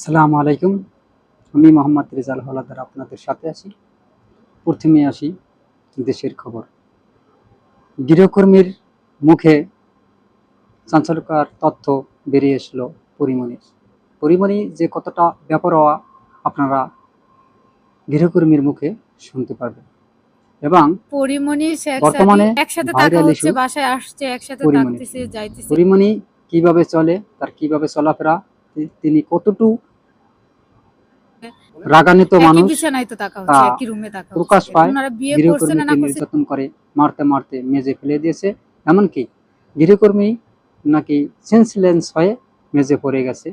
সালাম আলাইকুম। আমি মোহাম্মদ রেজাল হলাদার আপনাদের সাথে আছি। প্রথমে আসি দেশের খবর। গৃহকর্মীর মুখে চাঞ্চল্যকর তথ্য বেরিয়ে এসলো পরিমণির। পরিমণি যে কতটা ব্যাপারওয়া আপনারা গৃহকর্মীর মুখে শুনতে পারবেন। এবং পরিমণি বর্তমানে একসাথে থাকা হচ্ছে বাসায় আসছে একসাথে পরিমণি। থাকতেছে যাইতেছে। পরিমণি কীভাবে চলে তার কীভাবে চলাফেরা তিনি কতটুকু রাগান্বিত মানুষ তো তা প্রকাশ পায় গৃহকর্মীকে নির্যাতন করে মারতে মারতে মেজে ফেলে দিয়েছে। এমনকি গৃহকর্মী নাকি সেন্সলেন্স হয়ে মেজে পড়ে গেছে।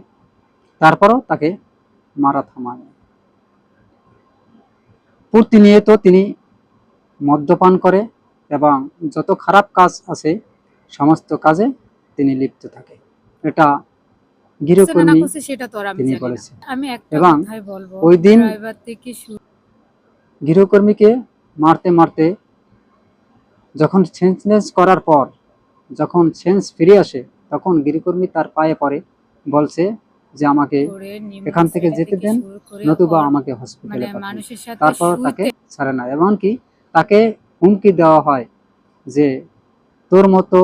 তারপরও তাকে মারা থামায়। প্রতিনিয়ত তিনি মদ্যপান করে এবং যত খারাপ কাজ আছে সমস্ত কাজে তিনি লিপ্ত থাকে। এটা গৃহকর্মী তিনি বলেছেন। এবং ওই দিন গৃহকর্মীকে মারতে মারতে যখন সেন্সলেস করার পর যখন সেন্স ফিরে আসে তখন গৃহকর্মী তার পায়ে পড়ে বলছে যে আমাকে এখান থেকে যেতে দেন, নতুবা আমাকে মানে হসপিটালে সাথে তারপর তাকে ছাড়ে না। এমনকি তাকে হুমকি দেওয়া হয় যে তোর মতো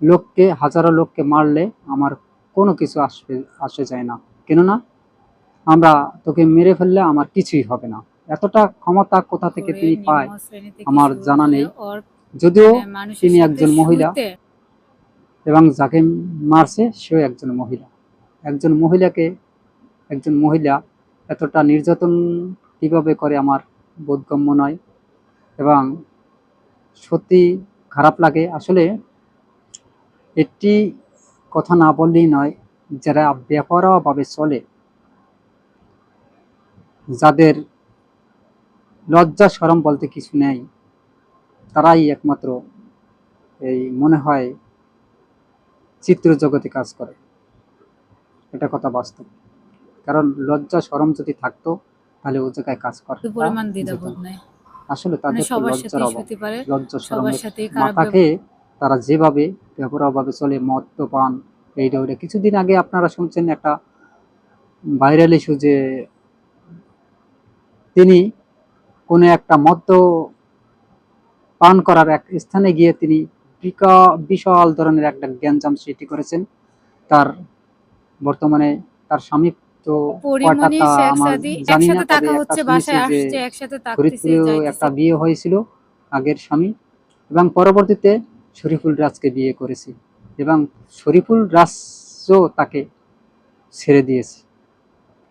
লোককে হাজারো লোককে মারলে আমার কোনো কিছু আসবে আসে যায় না। কেননা আমরা তোকে মেরে ফেললে আমার কিছুই হবে না। এতটা ক্ষমতা কোথা থেকে তিনি পায় আমার জানা নেই। যদিও তিনি একজন মহিলা। এবং যাকে মারছে সেও একজন মহিলা। একজন মহিলাকে একজন মহিলা এতটা নির্যাতন কীভাবে করে আমার বোধগম্য নয়। এবং সত্যি খারাপ লাগে। আসলে একটি কথা না বললেই নয় যারা বেপরোয়াভাবে চলে যাদের লজ্জা সরম বলতে কিছু নেই তারাই একমাত্র এই মনে হয় চিত্র জগতে কাজ করে। এটা কথা বাস্তব। কারণ লজ্জা সরম যদি থাকতো তাহলে ও জায়গায় কাজ করে পরিমাণ দ্বিধাবোধ নাই। আসলে মানে তাদের সবার লজ্জার অভাব। লজ্জা সরমের মাথাকে তারা যেভাবে বেপরোয়াভাবে চলে মদ্যপান এইটা ওইটা। কিছুদিন আগে আপনারা শুনছেন একটা ভাইরাল ইস্যু যে তিনি কোনো একটা মদ্য পান করার এক স্থানে গিয়ে তিনি বিশাল ধরনের একটা গ্যাঞ্জাম সৃষ্টি করেছেন। তার বর্তমানে তার স্বামী তো জানি না একসাথে একটা বিয়ে হয়েছিল আগের স্বামী। এবং পরবর্তীতে শরীফুল রাজকে বিয়ে করেছে এবং শরীফুল রাজও তাকে ছেড়ে দিয়েছে।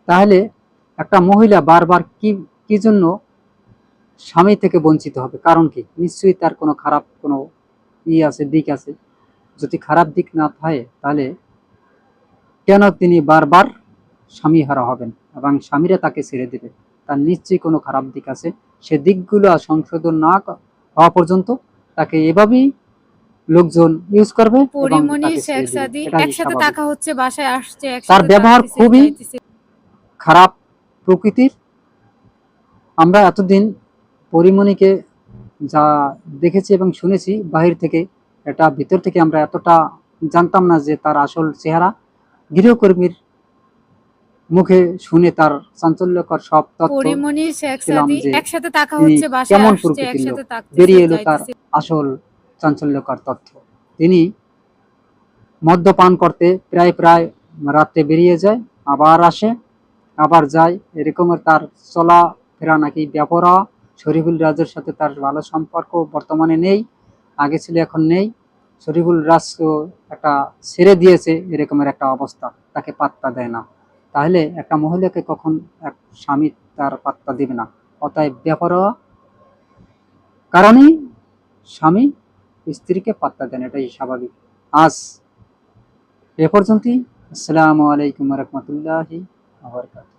তাহলে একটা মহিলা বারবার কি কি জন্য স্বামী থেকে বঞ্চিত হবে? কারণ কি? নিশ্চয়ই তার কোনো খারাপ, কোনো ই আছে, দিক আছে। যদি খারাপ দিক না থাকে, তাহলে কেন তিনি বারবার স্বামী হারা হবেন এবং স্বামীরা তাকে ছেড়ে দেবে? তার নিশ্চয়ই কোনো খারাপ দিক আছে। সে দিকগুলো সংশোধন না হওয়া পর্যন্ত তাকে এভাবেই লোকজন ইউজ করবে একসাথে। হচ্ছে বাসায় আসছে তার ব্যবহার খুবই খারাপ প্রকৃতির। আমরা এতদিন পরিমণিকে যা দেখেছি এবং শুনেছি বাহির থেকে এটা ভিতর থেকে আমরা এতটা জানতাম না যে তার আসল চেহারা। গৃহকর্মীর মুখে শুনে তার চাঞ্চল্যকর সব তথ্য একসাথে থাকা হচ্ছে বাসায় কেমন আসছে একসাথে বেরিয়ে এলো তার আসল চাঞ্চল্যকর তথ্য। তিনি মদ্যপান করতে প্রায় প্রায় রাত্রে বেরিয়ে যায়, আবার আসে, আবার যায়। এরকমের তার চলা ফেরা নাকি ব্যাপরা শরীফুল রাজের সাথে তার ভালো সম্পর্ক বর্তমানে নেই, আগে ছিল, এখন নেই। শরীফুল রাজ একটা ছেড়ে দিয়েছে এরকমের একটা অবস্থা, তাকে পাত্তা দেয় না। তাহলে একটা মহিলাকে কখন এক স্বামী তার পাত্তা দিবে না? অতএব ব্যাপারও কারণেই স্বামী স্ত্রীকে পাত্তা দেন এটাই স্বাভাবিক। আজ এ পর্যন্তই। আসসালামু আলাইকুম রহমতুল্লাহি আবরকাত